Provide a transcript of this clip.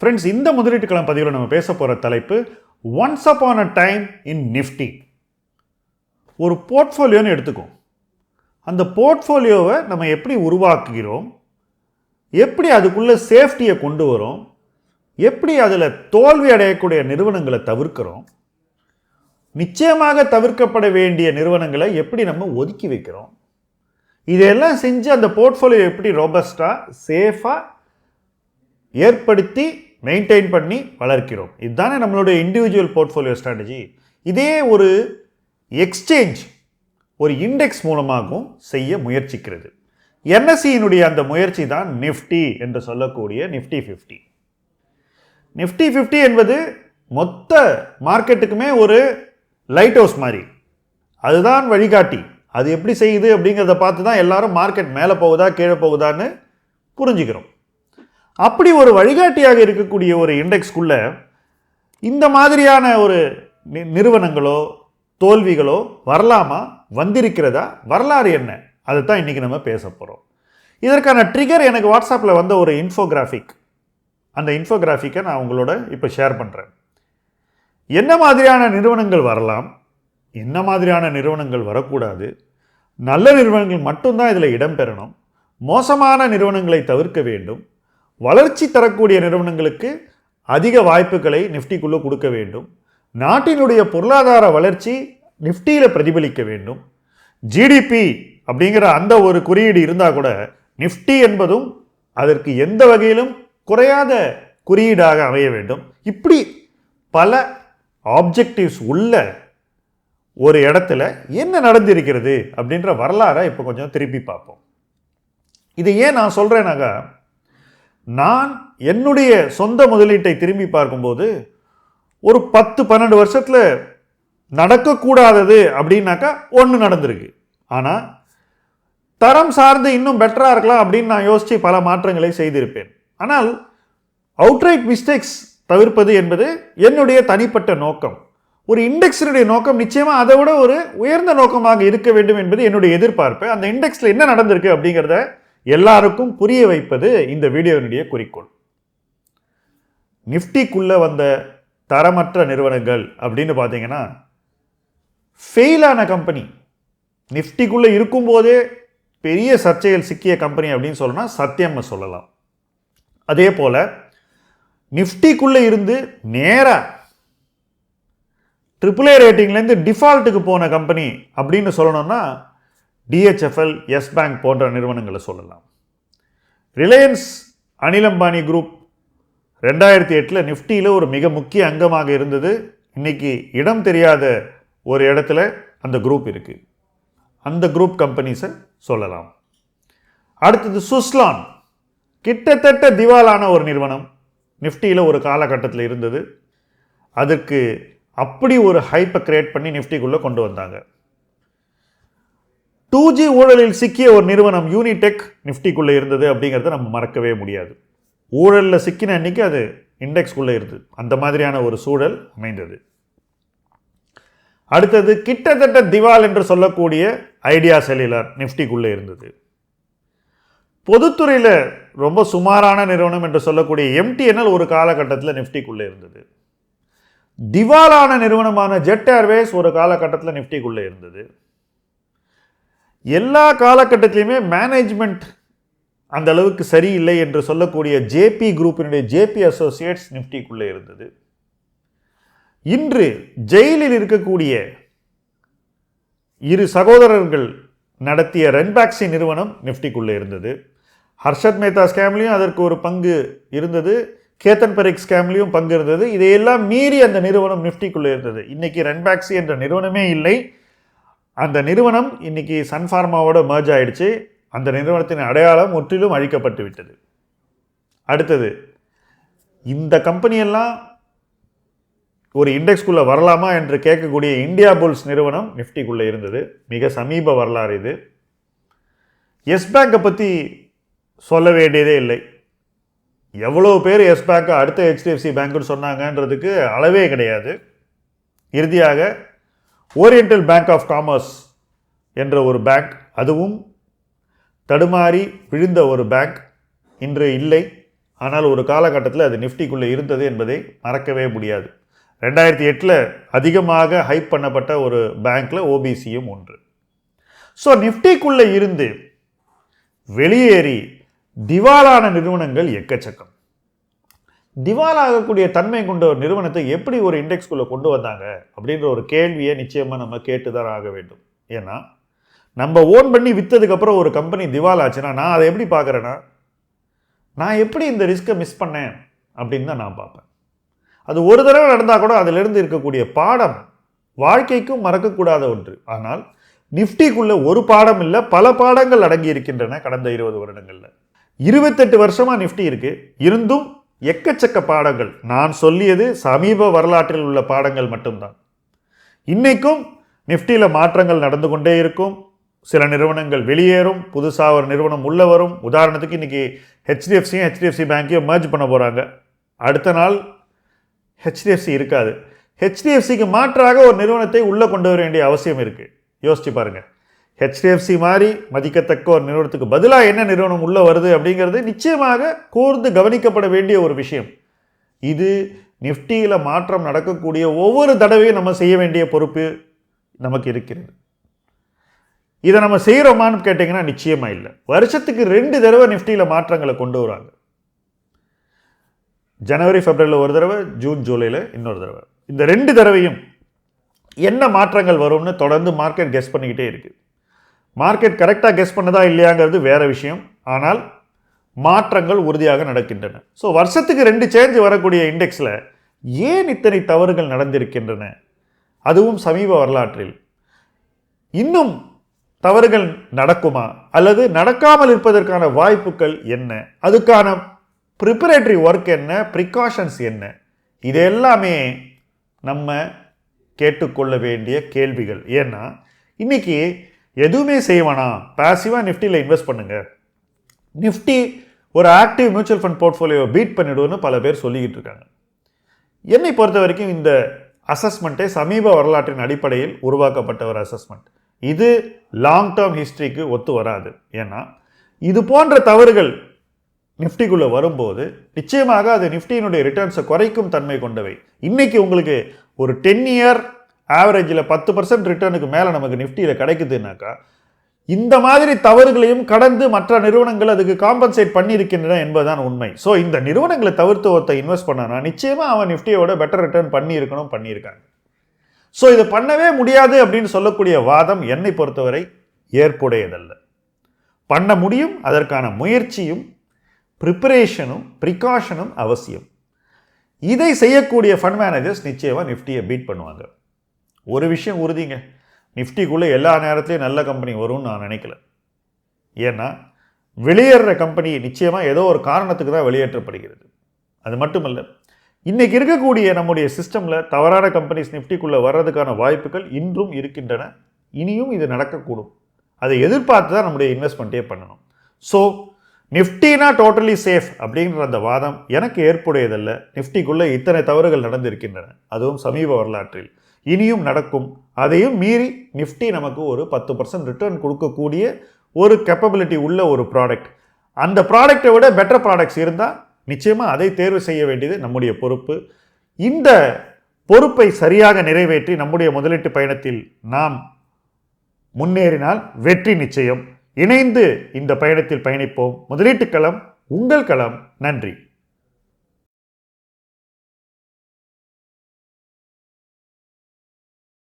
Friends இந்த முதலீட்டுக்களம் பதிவில் நம்ம பேச போகிற தலைப்பு once upon a time in Nifty ஒரு போர்ட்ஃபோலியோன்னு எடுத்துக்கோம் அந்த போர்ட்ஃபோலியோவை நம்ம எப்படி உருவாக்குகிறோம் எப்படி அதுக்குள்ளே சேஃப்டியை கொண்டு வரோம் எப்படி அதில் தோல்வி அடையக்கூடிய நிறுவனங்களை தவிர்க்கிறோம் நிச்சயமாக தவிர்க்கப்பட வேண்டிய நிறுவனங்களை எப்படி நம்ம ஒதுக்கி வைக்கிறோம். இதெல்லாம் செஞ்சு அந்த போர்ட்ஃபோலியோ எப்படி ரோபஸ்டாக சேஃபாக ஏற்படுத்தி மெயின்டைன் பண்ணி வளர்க்கிறோம். இதுதானே நம்மளுடைய இண்டிவிஜுவல் போர்ட்ஃபோலியோ ஸ்ட்ராட்டஜி இதே ஒரு எக்ஸ்சேஞ்ச் ஒரு இண்டெக்ஸ் மூலமாகவும் செய்ய முயற்சிக்கிறது. என்எஸ்சியினுடைய அந்த முயற்சி தான் நிஃப்டி என்று சொல்லக்கூடிய நிஃப்டி ஃபிஃப்டி நிஃப்டி ஃபிஃப்டி என்பது மொத்த மார்க்கெட்டுக்குமே ஒரு லைட் ஹவுஸ் மாதிரி. அதுதான் வழிகாட்டி. அது எப்படி செய்யுது அப்படிங்கிறத பார்த்து தான் எல்லாரும் மார்க்கெட் மேலே போகுதா கீழே போகுதான்னு புரிஞ்சுக்கிறோம். அப்படி ஒரு வழிகாட்டியாக இருக்கக்கூடிய ஒரு இண்டெக்ஸ்க்குள்ளே இந்த மாதிரியான ஒரு நி- நிறுவனங்களோ தோல்விகளோ வரலாமா? வந்திருக்கிறதா? வரலாறு என்ன? அதை தான் இன்றைக்கி நம்ம பேச போகிறோம் இதற்கான ட்ரிகர் எனக்கு வாட்ஸ்அப்பில் வந்த ஒரு இன்ஃபோகிராஃபிக் அந்த இன்ஃபோகிராஃபிக்கை நான் உங்களோட இப்போ ஷேர் பண்ணுறேன் என்ன மாதிரியான நிறுவனங்கள் வரலாம்? என்ன மாதிரியான நிறுவனங்கள் வரக்கூடாது? நல்ல நிறுவனங்கள் மட்டும்தான் இதில் இடம்பெறணும் மோசமான நிறுவனங்களை தவிர்க்க வேண்டும். வளர்ச்சி தரக்கூடிய நிறுவனங்களுக்கு அதிக வாய்ப்புகளை நிஃப்டிக்குள்ளே கொடுக்க வேண்டும். நாட்டினுடைய பொருளாதார வளர்ச்சி நிஃப்டியில் பிரதிபலிக்க வேண்டும். ஜிடிபி அப்படிங்கிற அந்த ஒரு குறியீடு இருந்தால் கூட நிஃப்டி என்பதும் அதற்கு எந்த வகையிலும் குறையாத குறியீடாக அமைய வேண்டும். இப்படி பல ஆப்ஜெக்டிவ்ஸ் உள்ள ஒரு இடத்துல என்ன நடந்திருக்கிறது அப்படின்ற வரலாறை இப்போ கொஞ்சம் திருப்பி பார்ப்போம். இது ஏன் நான் சொல்கிறேனாக்கா நான் என்னுடைய சொந்த முதலீட்டை திரும்பி பார்க்கும்போது ஒரு பத்து பன்னெண்டு வருஷத்தில் நடக்கக்கூடாதது அப்படின்னாக்கா ஒன்று நடந்திருக்கு. ஆனால் தரம் சார்ந்து இன்னும் பெட்டராக இருக்கலாம் அப்படின்னு நான் யோசித்து பல மாற்றங்களை செய்திருப்பேன். ஆனால் அவுட்ரைட் மிஸ்டேக்ஸ் தவிர்ப்பது என்பது என்னுடைய தனிப்பட்ட நோக்கம். ஒரு இண்டெக்ஸினுடைய நோக்கம் நிச்சயமாக அதை விட ஒரு உயர்ந்த நோக்கமாக இருக்க வேண்டும் என்பது என்னுடைய எதிர்பார்ப்பு. அந்த இண்டெக்ஸில் என்ன நடந்திருக்கு அப்படிங்கிறத எல்லாருக்கும் புரிய வைப்பது இந்த வீடியோவினுடைய குறிக்கோள். நிஃப்டிக்குள்ளே வந்த தரமற்ற நிறுவனங்கள் அப்படின்னு பார்த்தீங்கன்னா ஃபெயிலான கம்பெனி நிஃப்டிக்குள்ளே இருக்கும்போதே பெரிய சர்ச்சையில் சிக்கிய கம்பெனி அப்படின்னு சொல்லணும்னா சத்தியம்னு சொல்லலாம். அதே போல் நிஃப்டிக்குள்ளே இருந்து நேராக ட்ரிபிள் ஏ ரேட்டிங்லேருந்து டிஃபால்ட்டுக்கு போன கம்பெனி அப்படின்னு சொல்லணும்னா டிஹெச்எஃப்எல் எஸ் பேங்க் போன்ற நிறுவனங்களை சொல்லலாம். ரிலையன்ஸ் அனில் அம்பானி குரூப் ரெண்டாயிரத்தி எட்டில் நிஃப்டியில் ஒரு மிக முக்கிய அங்கமாக இருந்தது. இன்னைக்கு இடம் தெரியாத ஒரு இடத்துல அந்த குரூப் இருக்குது அந்த குரூப் கம்பெனிஸை சொல்லலாம். அடுத்தது சுஸ்லான் கிட்டத்தட்ட திவாலான ஒரு நிறுவனம். நிஃப்டியில் ஒரு காலகட்டத்தில் இருந்தது. அதற்கு அப்படி ஒரு ஹைப்பை கிரியேட் பண்ணி நிஃப்டிக்குள்ளே கொண்டு வந்தாங்க. டூ ஜி ஊழலில் சிக்கிய ஒரு நிறுவனம் யூனிடெக் நிஃப்டிக்குள்ளே இருந்தது அப்படிங்கிறத நம்ம மறக்கவே முடியாது. ஊழலில் சிக்கின அன்னைக்கு அது இண்டெக்ஸ்குள்ளே இருந்தது. அந்த மாதிரியான ஒரு சூழல் அமைந்தது. அடுத்தது கிட்டத்தட்ட திவால் என்று சொல்லக்கூடிய ஐடியா செல்லுலார் நிஃப்டிக்குள்ளே இருந்தது. பொதுத்துறையில் ரொம்ப சுமாரான நிறுவனம் என்று சொல்லக்கூடிய எம்டிஎன்எல் ஒரு காலகட்டத்தில் நிஃப்டிக்குள்ளே இருந்தது. திவாலான நிறுவனமான ஜெட் ஏர்வேஸ் ஒரு காலகட்டத்தில் நிஃப்டிக்குள்ளே இருந்தது. எல்லா காலகட்டத்திலையுமே மேனேஜ்மெண்ட் அந்த அளவுக்கு சரியில்லை என்று சொல்லக்கூடிய ஜேபி குரூப்பினுடைய ஜேபி அசோசியேட்ஸ் நிஃப்டிக்குள்ளே இருந்தது. இன்று ஜெயிலில் இருக்கக்கூடிய இரு சகோதரர்கள் நடத்திய ரென்பாக்ஸி நிறுவனம் நிஃப்டிக்குள்ளே இருந்தது. ஹர்ஷத் மேத்தா ஸ்கேம்லேயும் அதற்கு ஒரு பங்கு இருந்தது. கேத்தன் பெரிக் ஸ்கேம்லேயும் பங்கு இருந்தது. இதையெல்லாம் மீறி அந்த நிறுவனம் நிஃப்டிக்குள்ளே இருந்தது. இன்னைக்கு ரென்பாக்ஸி என்ற நிறுவனமே இல்லை. அந்த நிறுவனம் இன்னைக்கு சன்ஃபார்மாவோட merge ஆயிடுச்சு. அந்த நிறுவனத்தின் அடையாளம் முற்றிலும் அழிக்கப்பட்டு விட்டது. அடுத்தது இந்த கம்பெனியெல்லாம் ஒரு இண்டெக்ஸ்குள்ளே வரலாமா என்று கேட்கக்கூடிய இந்தியா புல்ஸ் நிறுவனம் நிஃப்டிக்குள்ளே இருந்தது. மிக சமீப வரலாறு இது. எஸ் பேங்கை பற்றி சொல்ல வேண்டியதே இல்லை. எவ்வளோ பேர் எஸ் பேங்க்கை அடுத்த ஹெச்டிஎஃப்சி பேங்க்குன்னு சொன்னாங்கன்றதுக்கு அளவே கிடையாது. இறுதியாக ஓரியண்டல் பேங்க் ஆஃப் காமர்ஸ் என்ற ஒரு பேங்க் அதுவும் தடுமாறி விழுந்த ஒரு பேங்க் இன்று இல்லை. ஆனால் ஒரு காலகட்டத்தில் அது நிஃப்டிக்குள்ளே இருந்தது என்பதை மறக்கவே முடியாது. ரெண்டாயிரத்தி எட்டில் அதிகமாக ஹைப் பண்ணப்பட்ட ஒரு பேங்க்கில் ஓபிசியும் ஒன்று. ஸோ நிஃப்டிக்குள்ளே இருந்து வெளியேறி திவாலான நிறுவனங்கள் எக்கச்சக்கம். திவாலாகக்கூடிய தன்மை கொண்ட ஒரு நிறுவனத்தை எப்படி ஒரு இண்டெக்ஸ்குள்ளே கொண்டு வந்தாங்க அப்படின்ற ஒரு கேள்வியை நிச்சயமாக நம்ம கேட்டு தான் ஆக வேண்டும். ஏன்னா நம்ம ஓன் பண்ணி விற்றதுக்கப்புறம் ஒரு கம்பெனி திவால் ஆச்சுன்னா நான் அதை எப்படி பார்க்குறேன்னா நான் எப்படி இந்த ரிஸ்க்கை மிஸ் பண்ணேன் அப்படின்னு தான் நான் பார்ப்பேன். அது ஒரு தடவை நடந்தால் கூட அதிலிருந்து இருக்கக்கூடிய பாடம் வாழ்க்கைக்கும் மறக்கக்கூடாத ஒன்று. ஆனால் நிஃப்டிக்குள்ளே ஒரு பாடம் இல்லை பல பாடங்கள் அடங்கி இருக்கின்றன கடந்த இருபது வருடங்களில். இருபத்தெட்டு வருஷமாக நிஃப்டி இருக்குது இருந்தும் எக்கச்சக்க பாடங்கள். நான் சொல்லியது சமீப வரலாற்றில் உள்ள பாடங்கள் மட்டும்தான். இன்னைக்கும் நிஃப்டியில் மாற்றங்கள் நடந்து கொண்டே இருக்கும். சில நிறுவனங்கள் வெளியேறும். புதுசாக ஒரு நிறுவனம் உள்ளே வரும். உதாரணத்துக்கு இன்னைக்கு ஹெச்டிஎஃப்சியும் ஹெச்டிஎஃப்சி பேங்க்கையும் மர்ஜ் பண்ண போகிறாங்க அடுத்த நாள் ஹெச்டிஎஃப்சி இருக்காது. ஹெச்டிஎஃப்சிக்கு மாற்றாக ஒரு நிறுவனத்தை உள்ளே கொண்டு வர வேண்டிய அவசியம் இருக்குது யோசிச்சு பாருங்கள் ஹெச்டிஎஃப்சி மாதிரி மதிக்கத்தக்க ஒரு நிறுவனத்துக்கு பதிலாக என்ன நிறுவனம் உள்ளே வருது அப்படிங்கிறது நிச்சயமாக கூர்ந்து கவனிக்கப்பட வேண்டிய ஒரு விஷயம். இது நிஃப்டியில் மாற்றம் நடக்கக்கூடிய ஒவ்வொரு தடவையும் நம்ம செய்ய வேண்டிய பொறுப்பு நமக்கு இருக்கிறது. இதை நம்ம செய்கிறோமான்னு கேட்டிங்கன்னா நிச்சயமாக இல்லை. வருஷத்துக்கு ரெண்டு தடவை நிஃப்டியில் மாற்றங்களை கொண்டு வராங்க. ஜனவரி பிப்ரவரியில் ஒரு தடவை ஜூன் ஜூலையில் இன்னொரு தடவை. இந்த ரெண்டு தடவையும் என்ன மாற்றங்கள் வரும்னு தொடர்ந்து மார்க்கெட் கெஸ் பண்ணிக்கிட்டே இருக்குது மார்க்கெட் கரெக்டாக கெஸ் பண்ணதா இல்லையாங்கிறது வேறு விஷயம். ஆனால் மாற்றங்கள் உறுதியாக நடக்கின்றன. ஸோ வருஷத்துக்கு ரெண்டு சேஞ்ச் வரக்கூடிய இண்டெக்ஸில் ஏன் இத்தனை தவறுகள் நடந்திருக்கின்றன? அதுவும் சமீப வரலாற்றில். இன்னும் தவறுகள் நடக்குமா? அல்லது நடக்காமல் இருப்பதற்கான வாய்ப்புகள் என்ன? அதுக்கான ப்ரிப்பரேட்டரி ஒர்க் என்ன? ப்ரிகாஷன்ஸ் என்ன? இது எல்லாமே நம்ம கேட்டுக்கொள்ள வேண்டிய கேள்விகள். ஏன்னா இன்றைக்கி எதுவுமே செய்வானா பேசிவாக நிஃப்டியில் இன்வெஸ்ட் பண்ணுங்கள் நிஃப்டி ஒரு active mutual fund portfolio beat பண்ணிடுவோன்னு பல பேர் சொல்லிக்கிட்டு இருக்காங்க. என்னை பொறுத்த வரைக்கும் இந்த அசஸ்மெண்ட்டே சமீப வரலாற்றின் அடிப்படையில் உருவாக்கப்பட்ட ஒரு அசஸ்மெண்ட் இது லாங் டேர்ம் ஹிஸ்ட்ரிக்கு ஒத்து வராது. ஏன்னா இது போன்ற தவறுகள் நிஃப்டிக்குள்ளே வரும்போது நிச்சயமாக அது நிஃப்டியினுடைய ரிட்டர்ன்ஸை குறைக்கும் தன்மை கொண்டவை. இன்றைக்கி உங்களுக்கு ஒரு டென் இயர் ஆவரேஜில் பத்து பர்சன்ட் ரிட்டர்னுக்கு மேலே நமக்கு நிஃப்டியில் கிடைக்குதுனாக்கா இந்த மாதிரி தவறுகளையும் கடந்து மற்ற நிறுவனங்கள் அதுக்கு காம்பன்சேட் பண்ணியிருக்கின்றன என்பதுதான் உண்மை. ஸோ இந்த நிறுவனங்களை தவிர்த்து ஒருத்த இன்வெஸ்ட் பண்ணானா நிச்சயமாக அவன் நிஃப்டியோட பெட்டர் ரிட்டர்ன் பண்ணியிருக்கணும் பண்ணியிருக்காங்க. ஸோ இது பண்ணவே முடியாது அப்படின்னு சொல்லக்கூடிய வாதம் என்னை பொறுத்தவரை ஏற்புடையதல்ல. பண்ண முடியும் அதற்கான முயற்சியும் ப்ரிப்பரேஷனும் ப்ரிகாஷனும் அவசியம். இதை செய்யக்கூடிய ஃபண்ட் மேனேஜர்ஸ் நிச்சயமாக நிஃப்டியை பீட் பண்ணுவாங்க. ஒரு விஷயம் உறுதிங்க. நிஃப்டிக்குள்ளே எல்லா நேரத்துலையும் நல்ல கம்பெனி வரும்னு நான் நினைக்கல. ஏன்னா வெளியேற கம்பெனி நிச்சயமாக ஏதோ ஒரு காரணத்துக்கு தான் வெளியேற்றப்படுகிறது. அது மட்டுமல்ல இன்றைக்கி இருக்கக்கூடிய நம்முடைய சிஸ்டமில் தவறான கம்பெனிஸ் நிஃப்டிக்குள்ளே வர்றதுக்கான வாய்ப்புகள் இன்றும் இருக்கின்றன. இனியும் இது நடக்கக்கூடும். அதை எதிர்பார்த்து தான் நம்முடைய இன்வெஸ்ட்மெண்ட்டே பண்ணணும். ஸோ நிஃப்டினா டோட்டலி சேஃப் அப்படின்ற அந்த வாதம் எனக்கு ஏற்புடையதல்ல. நிஃப்டிக்குள்ளே இத்தனை தவறுகள் நடந்திருக்கின்றன. அதுவும் சமீப வரலாற்றில். இனியும் நடக்கும். அதையும் மீறி நிஃப்டி நமக்கு ஒரு பத்து பர்சன்ட் ரிட்டர்ன் கொடுக்கக்கூடிய ஒரு கேப்பபிலிட்டி உள்ள ஒரு ப்ராடக்ட் அந்த ப்ராடக்ட்டை விட பெட்டர் ப்ராடக்ட்ஸ் இருந்தால் நிச்சயமாக அதை தேர்வு செய்ய வேண்டியது நம்முடைய பொறுப்பு. இந்த பொறுப்பை சரியாக நிறைவேற்றி நம்முடைய முதலீட்டு பயணத்தில் நாம் முன்னேறினால் வெற்றி நிச்சயம். இணைந்து இந்த பயணத்தில் பயணிப்போம். முதலீட்டு களம் உங்கள் களம். நன்றி.